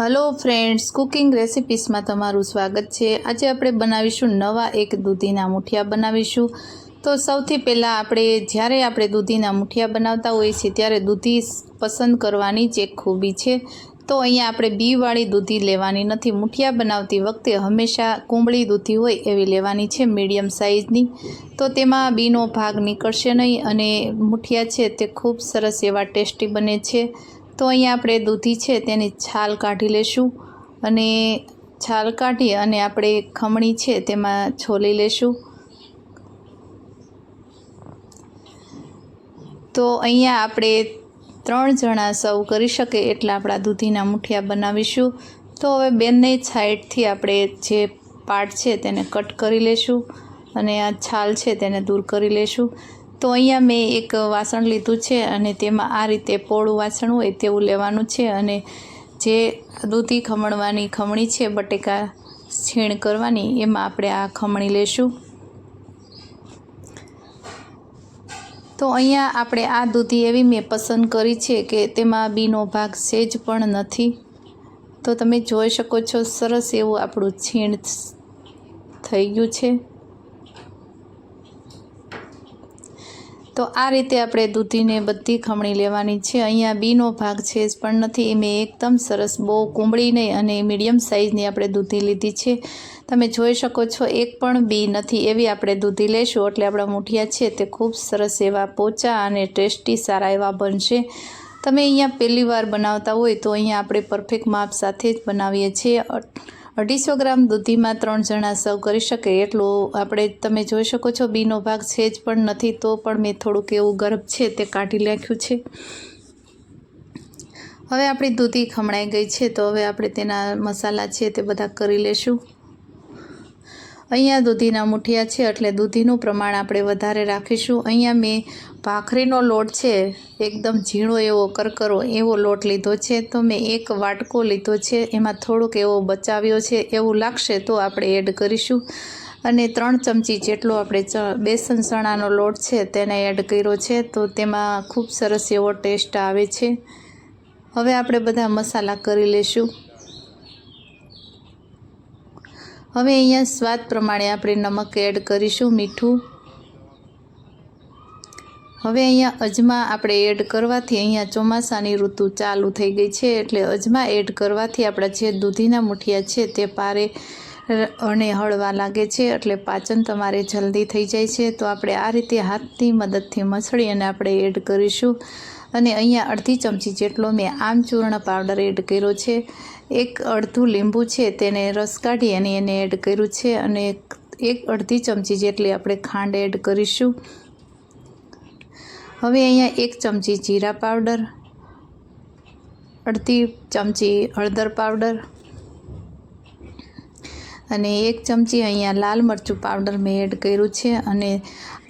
Hello friends cooking રેસિપીસમાં તમારું સ્વાગત છે. આજે આપણે બનાવીશું નવા એક દૂધીના મુઠિયા બનાવીશું. તો સૌથી પહેલાં આપણે જ્યારે આપણે દૂધીના મુઠિયા બનાવતા હોઈએ છીએ, ત્યારે દૂધી પસંદ કરવાની જ એક ખૂબી છે. તો અહીંયા આપણે બીવાળી દૂધી લેવાની નથી. મુઠિયા બનાવતી વખતે હંમેશા કુંબળી દૂધી હોય એવી લેવાની છે મીડિયમ સાઇઝની તો તેમાં બીનો ભાગ નીકળશે નહીં અને મુઠિયા છે તે ખૂબ સરસ એવા ટેસ્ટી બને છે. તો અહીંયા આપણે દૂધી છે તેની છાલ કાઢી લેશું અને છાલ કાઢી અને આપણે ખમણી છે તેમાં છોલી લેશું. તો અહીંયા આપણે ત્રણ જણા સર્વ કરી શકે એટલા આપણા દૂધીના મુઠિયા બનાવીશું. તો હવે બંને સાઈડથી આપણે જે પાર્ટ છે તેને કટ કરી લેશું અને આ છાલ છે તેને દૂર કરી લેશું. તો અહીંયા મેં એક વાસણ લીધું છે અને તેમાં આ રીતે પોળું વાસણ હોય તેવું લેવાનું છે અને જે દૂધી ખમણવાની ખમણી છે, બટેકા છીણ કરવાની, એમાં આપણે આ ખમણી લેશું. તો અહીંયા આપણે આ દૂધી એવી મેં પસંદ કરી છે કે તેમાં બીનો ભાગ સેજ પણ નથી. તો તમે જોઈ શકો છો, સરસ એવું આપણું છીણ થઈ ગયું છે. તો આ રીતે આપણે દૂધીને બધી ખમણી લેવાની છે. અહીંયા બીનો ભાગ છે જ, પણ નથી. એ મેં એકદમ સરસ બહુ કુંબળી નહીં અને મીડિયમ સાઇઝની આપણે દૂધી લીધી છે. તમે જોઈ શકો છો, એક પણ બી નથી. એવી આપણે દૂધી લેશું, એટલે આપણા મુઠિયા છે તે ખૂબ સરસ એવા પોચા અને ટેસ્ટી સારા એવા બનશે. તમે અહીંયા પહેલી વાર બનાવતા હોય તો અહીંયા આપણે પરફેક્ટ માપ સાથે જ બનાવીએ છીએ. અઢીસો ગ્રામ દૂધીમાં ત્રણ જણા સર્વ કરી શકે એટલું આપણે તમે જોઈ શકો છો, બીનો ભાગ છે જ પણ નથી તો પણ મેં થોડુંક એવું ગર્ભ છે તે કાઢી નાખ્યું છે. હવે આપણી દૂધી ખમણાઈ ગઈ છે તો હવે આપણે તેના મસાલા છે તે બધા કરી લેશું. અહીંયા દૂધીના મુઠિયા છે એટલે દૂધીનું પ્રમાણ આપણે વધારે રાખીશું. અહીંયા મેં ભાખરીનો લોટ છે, એકદમ ઝીણો એવો, કરકરો એવો લોટ લીધો છે. તો મેં એક વાટકો લીધો છે, એમાં થોડોક એવો બચાવ્યો છે, એવું લાગશે તો આપણે એડ કરીશું. અને ત્રણ ચમચી જેટલો આપણે બેસન ચણાનો લોટ છે, તેને એડ કર્યો છે, તો તેમાં ખૂબ સરસ એવો ટેસ્ટ આવે છે. હવે આપણે બધા મસાલા કરી લેશું. હવે અહીંયા સ્વાદ પ્રમાણે આપણે નમક એડ કરીશું મીઠું. હવે અહીંયા અજમા આપણે એડ કરવાથી અહીંયા ચોમાસાની ઋતુ ચાલુ થઈ ગઈ છે એટલે અજમા એડ કરવાથી આપણા જે દૂધીના મુઠિયા છે તે પારે અને હળવા લાગે છે એટલે પાચન તમારે જલ્દી થઈ જાય છે. તો આપણે આ રીતે હાથની મદદથી મસળી અને આપણે એડ કરીશું. અને અહીંયા અડધી ચમચી જેટલો મેં આમચૂર્ણ પાવડર એડ કર્યો છે. એક અડધું લીંબુ છે તેને રસ કાઢી અને એને એડ કર્યું છે અને એક અડધી ચમચી જેટલી આપણે ખાંડ એડ કરીશું. હવે અહીંયા એક ચમચી જીરા પાવડર, અડધી ચમચી હળદર પાવડર અને એક ચમચી અહીંયા લાલ મરચું પાવડર મેં એડ કર્યું છે અને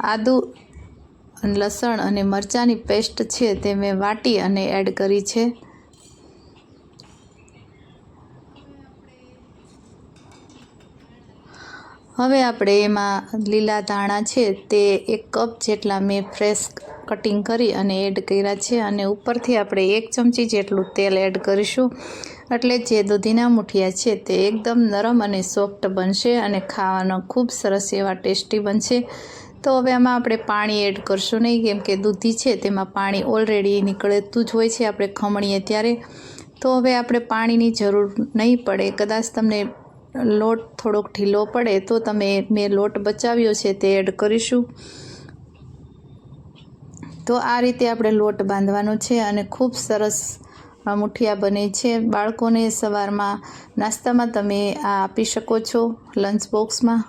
આદું લસણ અને મરચાંની પેસ્ટ છે તે મેં વાટી અને એડ કરી છે. હવે આપણે એમાં લીલા ધાણા છે તે એક કપ જેટલા મેં ફ્રેશ કટિંગ કરી અને એડ કર્યા છે અને ઉપરથી આપણે એક ચમચી જેટલું તેલ એડ કરીશું. એટલે જે દૂધીના મુઠિયા છે તે એકદમ નરમ અને સોફ્ટ બનશે અને ખાવાનો ખૂબ સરસ એવા ટેસ્ટી બનશે. તો હવે આમાં આપણે પાણી એડ કરશું નહીં, કેમ કે દૂધી છે તેમાં પાણી ઓલરેડી નીકળતું જ હોય છે, આપણે ખમણીએ ત્યારે. તો હવે આપણે પાણીની જરૂર નહીં પડે. કદાચ તમને લોટ થોડોક ઢીલો પડે તો તમે મેં લોટ બચાવ્યો છે તે એડ કરીશું. તો આ રીતે આપણે લોટ બાંધવાનો છે અને ખૂબ સરસ મુઠિયા બને છે. બાળકોને સવારમાં નાસ્તામાં તમે આ આપી શકો છો લંચ બોક્સમાં.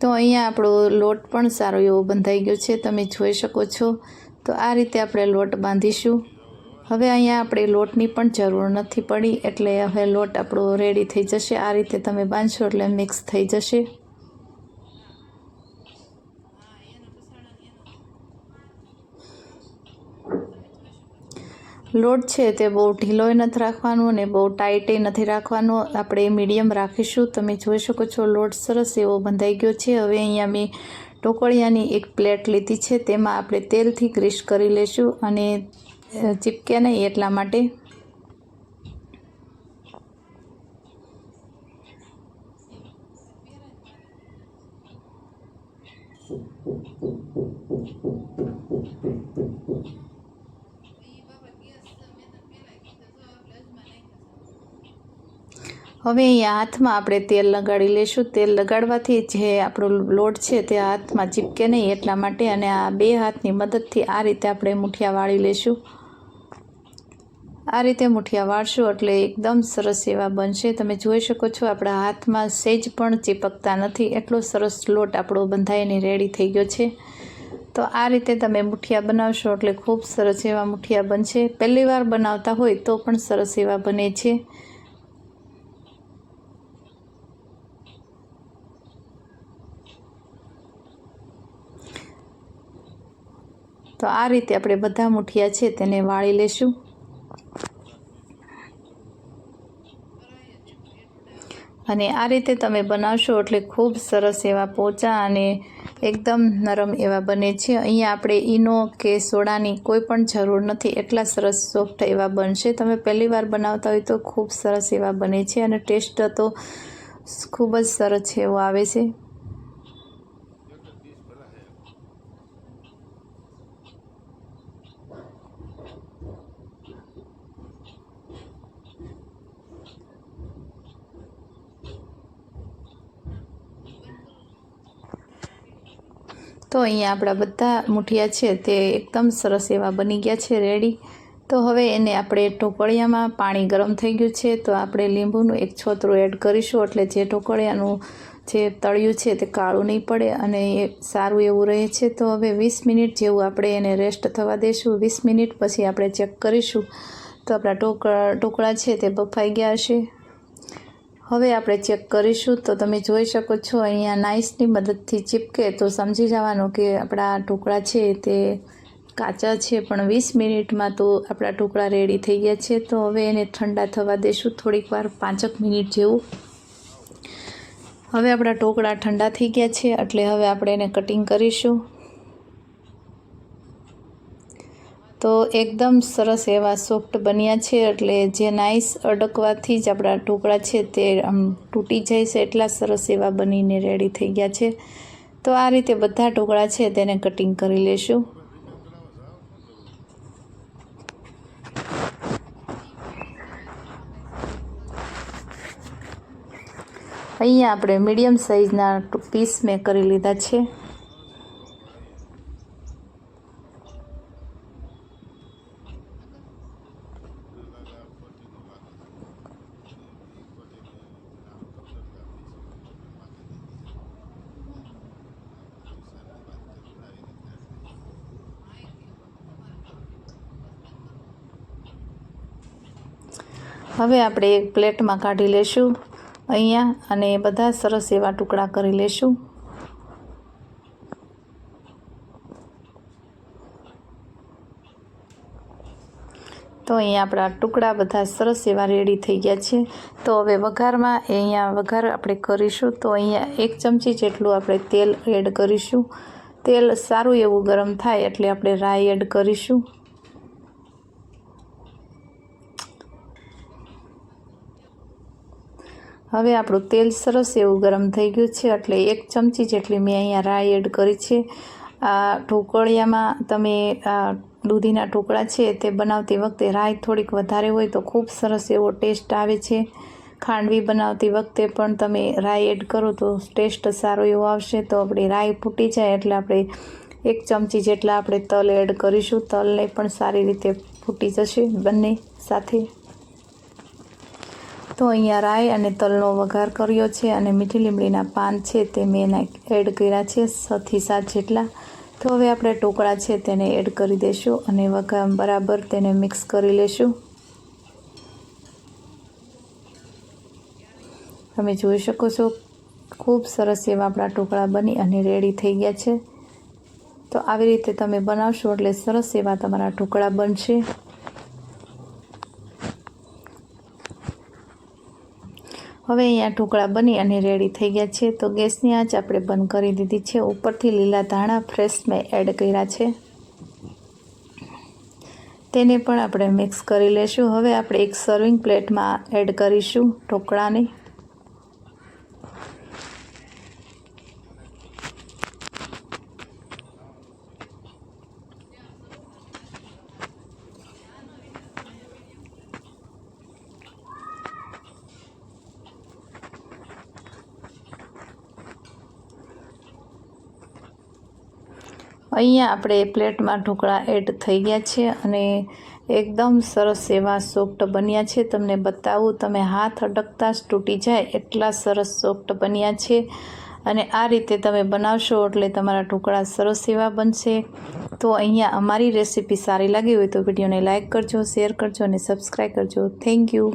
તો અહીંયા આપણો લોટ પણ સારો એવો બંધાઈ ગયો છે, તમે જોઈ શકો છો. તો આ રીતે આપણે લોટ બાંધીશું. હવે અહીંયા આપણે લોટની પણ જરૂર નથી પડી, એટલે હવે લોટ આપણો રેડી થઈ જશે. આ રીતે તમે બાંધશો એટલે મિક્સ થઈ જશે. લોટ છે તે બહુ ઢીલોય નથી રાખવાનો અને બહુ ટાઈટે નથી રાખવાનો. આપણે મીડિયમ રાખીશું. તમે જોઈ શકો છો લોટ સરસ એવો બંધાઈ ગયો છે. હવે અહીંયા મેં ઢોકળિયાની એક પ્લેટ લીધી છે. તેમાં આપણે તેલથી ગ્રીસ કરી લેશું અને અ, ચીપકે નહીં એટલા માટે. હવે અહીંયા હાથમાં આપણે તેલ લગાડી લઈશું તેલ લગાડવાથી જે આપણો લોટ છે તે હાથમાં ચીપકે નહીં એટલા માટે અને આ બે હાથની મદદથી આ રીતે આપણે મુઠિયા વાળી લઈશું આ રીતે મુઠિયા વાળશું એટલે એકદમ સરસ એવા બનશે. તમે જોઈ શકો છો આપણા હાથમાં સેજ પણ ચીપકતા નથી. એટલો સરસ લોટ આપણો બંધાઈને રેડી થઈ ગયો છે. તો આ રીતે તમે મુઠિયા બનાવશો એટલે ખૂબ સરસ એવા મુઠિયા બનશે. પહેલી વાર બનાવતા હોય તો પણ સરસ એવા બને છે. તો આ રીતે આપણે બધા મુઠિયા છે તેને વાળી લેશું. અને આ રીતે તમે બનાવશો એટલે ખૂબ સરસ એવા પોચા અને એકદમ નરમ એવા બને છે. અહીંયા આપણે ઈનો કે સોડાની કોઈ પણ જરૂર નથી. એટલા સરસ સોફ્ટ એવા બનશે. તમે પહેલી વાર બનાવતા હોય તો ખૂબ સરસ એવા બને છે અને ટેસ્ટ તો ખૂબ જ સરસ એવો આવે છે. તો અહીંયા આપણા બધા મુઠિયા છે તે એકદમ સરસ એવા બની ગયા છે રેડી તો હવે એને આપણે ઢોકળિયામાં પાણી ગરમ થઈ ગયું છે, તો આપણે લીંબુનું એક છોતરું એડ કરીશું, એટલે જે ઢોકળિયાનું જે તળિયું છે તે કાળું નહીં પડે અને એ સારું એવું રહે છે. તો હવે વીસ મિનિટ જેવું આપણે એને રેસ્ટ થવા દઈશું વીસ મિનિટ પછી આપણે ચેક કરીશું. તો આપણા ઢોકળા ઢોકળા છે તે બફાઈ ગયા હશે. હવે આપણે ચેક કરીશું. તો તમે જોઈ શકો છો, અહીંયા નાઇસની મદદથી ચીપકે. તો સમજી જવાનું કે આપણા ઢોકળા છે તે કાચા છે, પણ વીસ મિનિટમાં તો આપણા ઢોકળા રેડી થઈ ગયા છે. તો હવે એને ઠંડા થવા દેશું. થોડીક વાર, પાંચક મિનિટ જેવું. હવે આપણા ઢોકળા ઠંડા થઈ ગયા છે, એટલે હવે આપણે એને કટિંગ કરીશું. તો એકદમ સરસ એવા સોફ્ટ બન્યા છે, એટલે જે નાઈસ અડકવાથી જ આપણા ઢોકળા છે તે આમ તૂટી જાય છે, એટલા સરસ એવા બનીને રેડી થઈ ગયા છે. તો આ રીતે બધા ઢોકળા છે તેને કટિંગ કરી લેશું. અહીંયા આપણે મીડિયમ સાઇઝના પીસ મેં કરી લીધા છે. હવે આપણે એક પ્લેટમાં કાઢી લેશું અહીંયા અને બધા સરસ એવા ટુકડા કરી લેશું. તો અહીંયા આપણા ટુકડા બધા સરસ એવા રેડી થઈ ગયા છે. તો હવે વઘારમાં અહીંયા વઘાર આપણે કરીશું. તો અહીંયા એક ચમચી જેટલું આપણે તેલ એડ કરીશું. તેલ સારું એવું ગરમ થાય એટલે આપણે રાઈ એડ કરીશું. હવે આપણું તેલ સરસ એવું ગરમ થઈ ગયું છે, એટલે એક ચમચી જેટલી મેં અહીંયા રાઈ એડ કરી છે. આ ઢોકળિયામાં તમે, આ દૂધીના ટુકડા છે તે બનાવતી વખતે રાઈ થોડીક વધારે હોય તો ખૂબ સરસ એવો ટેસ્ટ આવે છે. ખાંડવી બનાવતી વખતે પણ તમે રાઈ એડ કરો તો ટેસ્ટ સારો એવો આવશે. તો આપણી રાઈ ફૂટી જાય એટલે આપણે એક ચમચી જેટલા આપણે તલ એડ કરીશું. તલને પણ સારી રીતે ફૂટી જશે બંને સાથે. તો અહીંયા રાઈ અને તલનો વઘાર કર્યો છે અને મીઠી લીમડીના પાન છે તે મેં એડ કર્યા છે છથી સાત જેટલા. તો હવે આપણે ટોકળા છે તેને એડ કરી દઈશું અને વઘાર બરાબર તેને મિક્સ કરી લેશું. તમે જોઈ શકો છો, ખૂબ સરસ એવા આપણા ટોકળા બની અને રેડી થઈ ગયા છે. તો આવી રીતે તમે બનાવશો એટલે સરસ એવા તમારા ઢોકળા બનશે. હવે અહીંયા ઢોકળા બની અને રેડી થઈ ગયા છે. તો ગેસની આંચ આપણે બંધ કરી દીધી છે. ઉપરથી લીલા ધાણા ફ્રેશ મેં એડ કર્યા છે. તેને પણ આપણે મિક્સ કરી લેશું. હવે આપણે એક સર્વિંગ પ્લેટમાં એડ કરીશું ઢોકળાને. અહીંયા આપણે પ્લેટમાં ઢોકળા એડ થઈ ગયા છે અને એકદમ સરસ એવા સોફ્ટ બન્યા છે. તમને બતાવું, તમે હાથ અડકતા જ તૂટી જાય એટલા સરસ સોફ્ટ બન્યા છે. અને આ રીતે તમે બનાવશો એટલે તમારા ઢોકળા સરસ એવા બનશે. તો અહીંયા અમારી રેસીપી સારી લાગી હોય તો વિડીયોને લાઇક કરજો, શેર કરજો અને સબસ્ક્રાઈબ કરજો. Thank you.